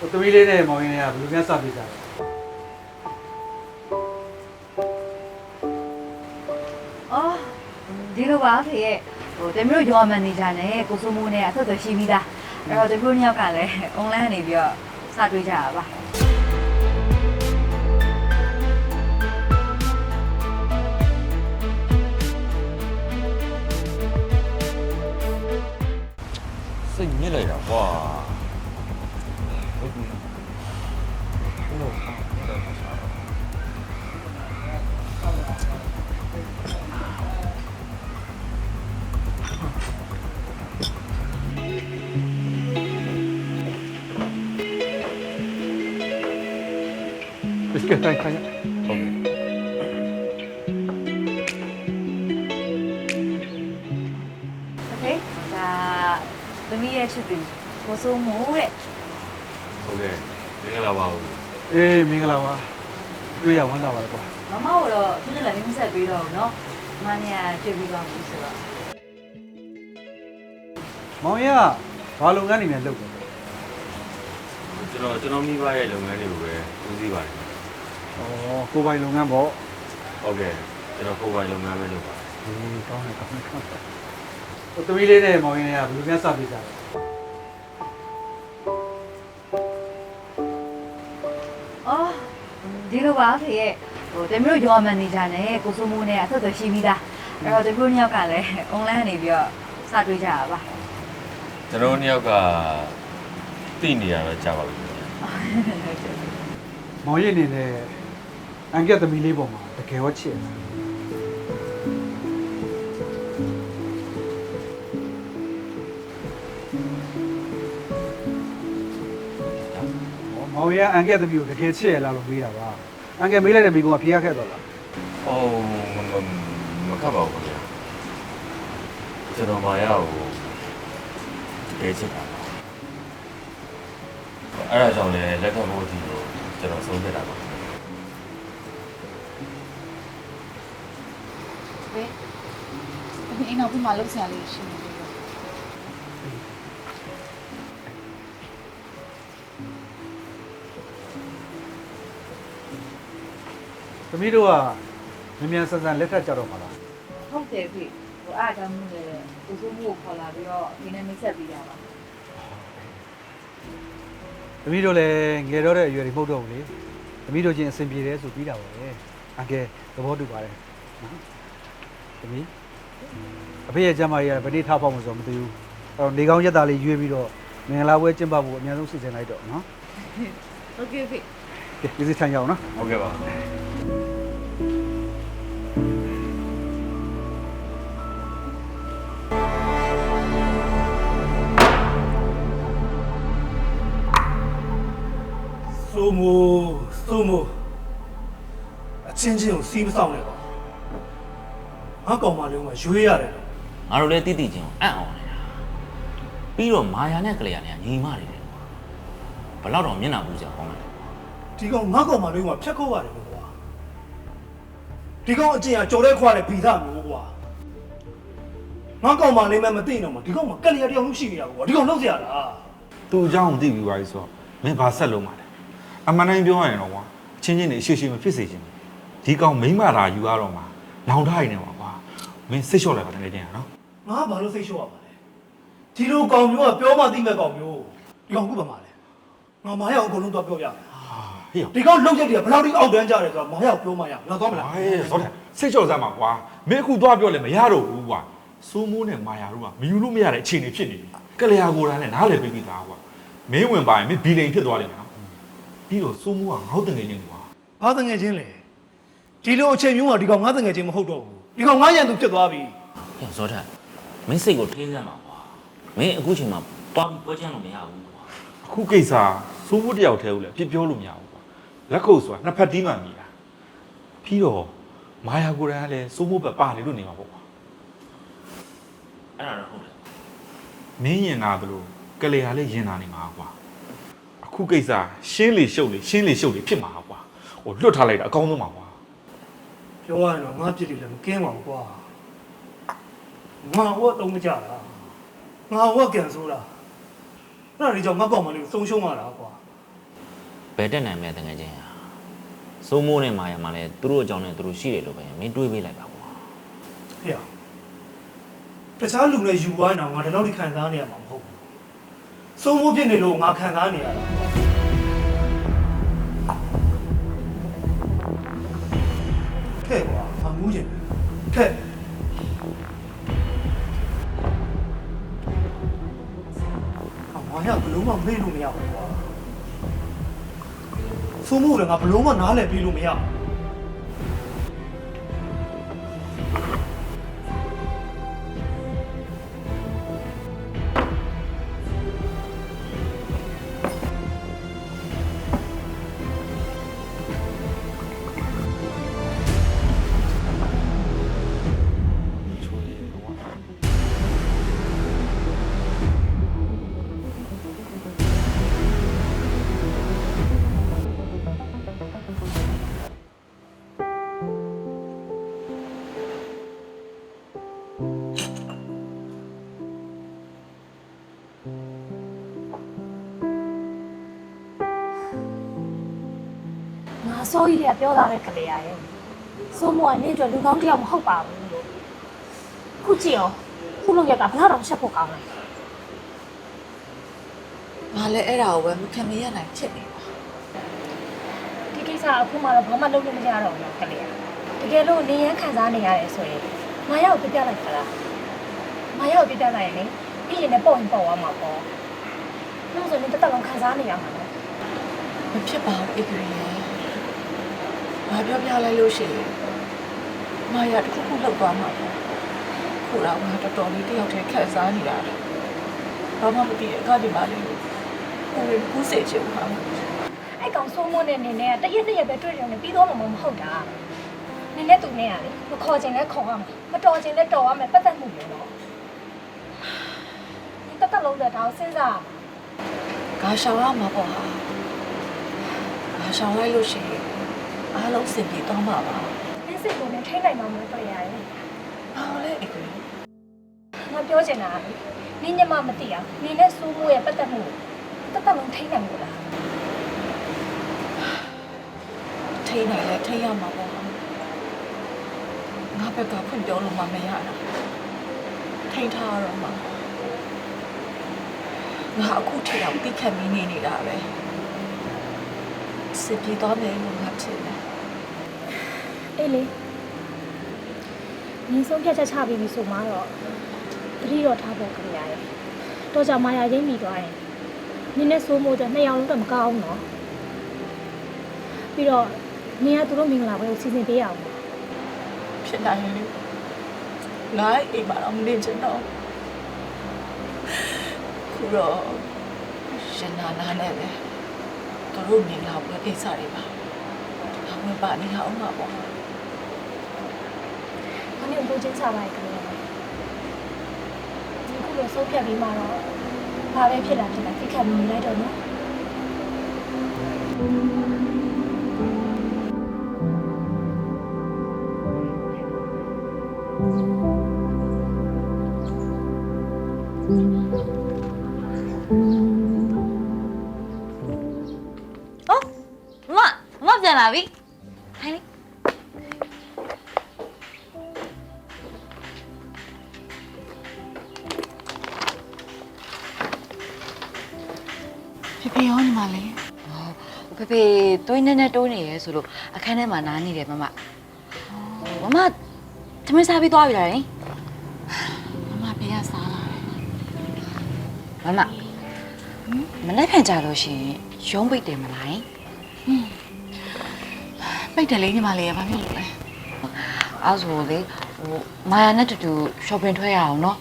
ဟိုသမီးလေးနဲ့မောင်ရင်းလေးကဘယ်လိုများစပေးကြလဲအော်ဒီလိုပါဖေရဲ့ဟိုတမီးတို့ရောမန်နေဂျာနဲ့ကိုစိုးမိုးနဲ့အဆက်အသွယ်ရှိပြီးသားအဲ့တော့တမီးတို့နှစ်ယောက်ကလည်း online ကနေပြီးတော့စတွေ့ကြတာပါ ကတ်တိုင်းခိုင်းရ ဟုတ်ပြီ โอเคဒါသမီးရဲ့ချစ်သူကိုစိုးမိုးတဲ့ ဟုတ်ကဲ့မင်္ဂလာပါဦး အေးမင်္ဂလာပါတွေ့ရဝမ်းသာပါလေကွာ မမတို့တော့သူနဲ့လည်းမဆက်ပြီးတော့ဘူးเนาะမမညာတွေ့ပြီးတော့ဘူးဆိုတော့ မောင်ရင်းကဘာလုပ်ငန်းနေနဲ့လုပ်တယ် ကျွန်တော်ကျွန်တော်မိဘရဲ့လုပ်ငန်းတွေကိုပဲဦးစီးပါတယ် ဩကိုပိုင်လုပ်ငန်းပေါ့ဟုတ်ကဲ့ကျွန်တော်ကိုယ်ပိုင်လုပ်ငန်းပဲလုပ်ပါအေးကောင်းတယ်ကောင်းတယ်ကောင်းတယ်ဟိုသမီးလေးနဲ့မောင်ရင်းလေးကဘယ်လိုများစပေးကြလဲအော်ဒီလိုပါဖေရဲ့ဟိုတမီးတို့ရောမန်နေဂျာနဲ့ကိုစိုးမိုးနဲ့အဆက်အသွယ်ရှိပြီးသားအဲ့တော့တမီးတို့နှစ်ယောက်ကလည်း online ကနေပြီးတော့စတွေ့ကြတာပါကျွန်တော်နှစ်ယောက်ကသိနေရတော့ကြာပါပြီမောင်ရင်းအနေနဲ့ အန်ကက်သမီးလေးပေါ်မှာတကယ်ရောချစ်တယ်မောင်ရင်းအန်ကက်သမီးကိုတကယ်ချစ်ရလားလို့မေးတာပါအန်ကက်မေးလိုက်တဲ့မိကုံကဖြေရခဲ့တော့လားဟုတ်မမမခတ်ပါဘူးခင်ဗျာကျွန်တော်မာရကိုတကယ်ချစ်တာပါအဲ့ဒါကြောင့်လည်းလက်ခံဖို့အထိကိုကျွန်တော်ဆုံးဖြတ်တာပါ ဘယ်အခုအိမ်နောက်ပြီးမှလောက်ဆရာလေးရှိနေတယ်သမီးတို့ကမြန်မြန်ဆန်ဆန်လက်ထပ်ကြတော့မှာလားဟုတ်တယ်ဖေဟိုအားကြောင့်မို့လေကိုစိုးမိုးကိုခေါ်လာပြီးတော့ဒီနေ့မိတ်ဆက်ပေးတာပါသမီးတို့လည်းငယ်တော့တဲ့အရွယ်တွေမဟုတ်တော့ဘူးလေသမီးတို့ချင်းအဆင်ပြေတယ်ဆိုပြီးတာပါပဲအန်ကယ်သဘောတူပါတယ်နော် သမီးအဖေရဲ့ကျမ်းမာရေးကဗတိထားဖို့မဆိုမသိဘူးအဲ့တော့နေကောင်းရက်သားလေးရွေးပြီးတော့မင်္ဂလာပွဲကျင်းပဖို့အများဆုံးစီစဉ်လိုက်တော့နော်ဟုတ်ကဲ့ဖေကဲဒီစီထိုင်ရအောင်နော်ဟုတ်ကဲ့ပါစိုးမိုးစိုးမိုးအချင်းချင်းကိုစီးမဆောင်နဲ့ပေါ့ ငါကောင်မလေးကရွေးရတယ်လို့ငါတို့လည်းတိတိချင်းကိုအံ့အောင်နေတာပြီးတော့မာယာနဲ့ကလေးရနဲ့ညီမတွေတယ်ဘလောက်တော့မျက်နှာပူကြအောင်လဲဒီကောင်ငါကောင်မလေးကဖြတ်ခုတ်ရတယ်လို့ကွာဒီကောင်အကျင့်ကကြော်တဲ့ခွာတဲ့ဗီဇမျိုးကွာငါကောင်မလေးမှမသိတော့မှဒီကောင်ကကလျာတယောက်လုံးရှိနေတာကွာဒီကောင်လောက်ကြရတာသူ့အကြောင်းမသိဘူးပါလေဆိုတော့မင်းဘာဆက်လုံးမှာလဲအမှန်တိုင်းပြောရရင်တော့ကွာအချင်းချင်းနေအရှိရှိမဖြစ်စေချင်ဘူးဒီကောင်မိမ့်မာတာယူရတော့မှာလောင်ထားနေပါကွာ မင်းစိတ်လျှော့လိုက်ပါတကယ်ချင်းနော်ငါဘာလို့စိတ်လျှော့ရပါလဲဒီလိုကောင်မျိုးကပြောမှသိမဲ့ကောင်မျိုးဒီကောင်ခုပါမှာလဲငါမားရအောင်အကုန်လုံးတော့ပြောပြမယ်ဟေ့ရောဒီကောင်လောက်ချက်တွေကဘယ်လောက်ထိအောက်တန်းကြတယ်ဆိုတော့မားရအောင်ပြောမှရအောင်လာတော့မလားဟေးစောတယ်စိတ်လျှော့စမ်းပါကွာမင်းအခုသွားပြောလဲမရတော့ဘူးကွာစိုးမိုးနဲ့မာယာတို့ကမယူလို့မရတဲ့အခြေအနေဖြစ်နေပြီကလျာကိုယ်တိုင်နဲ့နားလည်ပြီးပြီသားကွာမင်းဝင်ပါရင်မင်းဘီလိန်ဖြစ်သွားလိမ့်မယ်နော်ပြီးတော့စိုးမိုးကငေါ့တငယ်ချင်းကွာဘာတငယ်ချင်းလဲဒီလိုအချိန်မျိုးကဒီကောင်ငါတငယ်ချင်းမဟုတ်တော့ဘူး ဒီကောင်ငါရန်သူဖြစ်သွားပြီဟဲ့ဇောထက်မင်းစိတ်ကိုထိန်းစမ်းပါကွာမင်းအခုချိန်မှာတွားပြီးပွဲချမ်းလို့မရဘူးကွာအခုကိစ္စစိုးမိုးတယောက်တည်းဦးလဲအဖြစ်ပြောလို့မရဘူးကွာလက်ခုပ်ဆိုတာနှစ်ဖက်တီးမှမြည်တာပြီးတော့မာယာကိုယ်တိုင်ကလည်းစိုးမိုးပဲပါနေလို့နေမှာပေါ့ကွာအဲ့ဒါတော့ဟုတ်တယ်မင်းရင်နာသလိုကလေးဟာလည်းရင်နာနေမှာကွာအခုကိစ္စရှင်းလေရှုပ်လေရှင်းလေရှုပ်လေဖြစ်မှာကွာဟိုလွတ်ထားလိုက်တာအကောင်းဆုံးပါကွာ ပြောရရင်တော့ငါပြစ်တယ်လည်းမကင်းပါဘူးကွာငါဟောတုံးမကြတာငါဟောကန်ဆိုးတာအဲ့ဒါတွေကြောင့်ငါကောင်မလေးကိုဆုံးရှုံးရတာကွာယ်တက်နိုင်မလဲတကယ်ချင်းဟာစိုးမိုးနဲ့မာယာမှာလည်းသူတို့အကြောင်းနဲ့သူတို့ရှိတယ်လို့ပဲမင်းတွေးပေးလိုက်ပါကွာဟေ့တခြားလူတွေယူသွားနေတာငါဒီလောက်ထိခံစားနေရမှာမဟုတ်ဘူးစိုးမိုးဖြစ်နေလို့ငါခံစားနေရတာ ခဲ့ကွာငါမူးချင်ခဲ့အမရဘလုံးမမေ့လို့မရဘူးကွာစိုးမိုးလည်းငါဘလုံးမနားလည်ပြီးလို့မရဘူး ငါစိုးကြီးတွေကပြောတာပဲကလေးရရဲ့စိုးမိုးကနေ့အတွက်လူကောင်းတစ်ယောက်မဟုတ်ပါဘူးလို့ခုကြည့်အောင်ခုလုံးရက်ကဘလောက်တောင်ရှက်ဖို့ကောင်းလဲငါလည်းအဲ့ဒါကိုပဲမခံမရနိုင်ဖြစ်နေပါဒီကိစ္စကအခုမှတော့ဘာမှလုပ်လို့မရတော့ဘူးကလေးရတကယ်လို့နေရန်ခံစားနေရတယ်ဆိုရင်ငါရောက်ပြပြလိုက်ခလားငါရောက်ပြပြလိုက်ရင်လေပြီးရင်လည်းပေါ့ရင်ပေါ့သွားမှာပေါ့လို့ဆိုရင်တစ်သက်လုံးခံစားနေရမှာလေမဖြစ်ပါဘူးဧကရီရဲ့ ငါပြောပြလိုက်လို့ရှိရင်မာယာတစ်ခုခုလောက်သွားမှာပေါ့ခုတော့ငါတော်တော်လေးတယောက်တည်းခံစားနေရတယ်ဘာမှမသိတဲ့အခါဒီမှာလေးကိုယ်ကူးစေချင်ပါဘူးအဲ့ကောင်စိုးမိုးနဲ့နေနဲ့တရက်တရက်ပဲတွေ့တယ်နဲ့ပြီးတော့မှမဟုတ်တာနေနဲ့သူနဲ့ရလေမခေါ်ချင်လဲခေါ်ရမှာမတော်ချင်လဲတော်ရမယ်ပတ်သက်မှုမျိုးတော့ဒီတစ်သက်လုံးသက်ဒါကိုစဉ်းစားငါရှောင်ရမှာပေါ့ဟာငါရှောင်လိုက်လို့ရှိရင် အားလုံးစင်ပြေသွားမှာပါနင်းစိတ်ကိုလည်းထိနိုင်မှာမဟုတ်တော့ရတယ်ဘာလဲဧကရီငါပြောချင်တာကလေနင်းညမမသိအောင်နင်းနဲ့စိုးမိုးရဲ့ပတ်သက်မှုတစ်သက်လုံးထိနိုင်လို့လားထိန်းနိုင်လဲထိန်းရမှာပေါ့ဟာငါဘက်ကဖွင့်ပြောလို့မှမရတာထိန်းထားရတော့မှာငါအခုထိအောင်တိခတ်မီးနေနေတာပဲ စပြေတော့မယ်လို့ငါထင်တယ်အေးလေနင်းဆုံးဖြတ်ချက်ချပြီးပြီဆိုမှတော့တတိတော့ထားဖို့ကြရရဲ့တော့ကြမာယာရင်းမိသွားရင်နင်းနဲ့စိုးမိုးတဲ့နှစ်ယောက်လုံးတော့မကောင်းဘူးနော်ပြီးတော့နင်းကသူတို့မင်္ဂလာပွဲကိုစီစဉ်ပေးရအောင်ဖြစ်နိုင်ရင်လေငါအိမ်မှာတော့မနေချင်တော့ခုတော့ရှင်နာနာနဲ့ပဲ သူတို့နေလာပွဲကိစ္စတွေပါအမပါနေအောင်မှာပေါ့။မင်းကိုချင်းချပါရဲ့ကလေး။ဒီခုလိုဆုံးဖြတ်ပြီးမှတော့ဘာပဲဖြစ်လာဖြစ်လာသိခံနေလိုက်တော့နော်ဟော ပြန်လာပြီဟိုင်းလေဖေဖေရောညီမလေးဖေဖေသွေးနေနေတိုးနေရဲဆိုလို့အခန်းထဲမှာနားနေတယ်မမမမသမင်းစားပြီးသွားပြီလားယင်မမဘေးကစားလာတယ်မမမနေ့ဖန်ကြလို့ရှိရင်ရုံးပိတ်တယ်မလားယင် ပိတ်တယ်လေညီမလေးရဘာဖြစ်လို့လဲအဲ့ဆိုလေဟိုမာယာနဲ့တူတူ shopping ထွက်ရအောင်နော်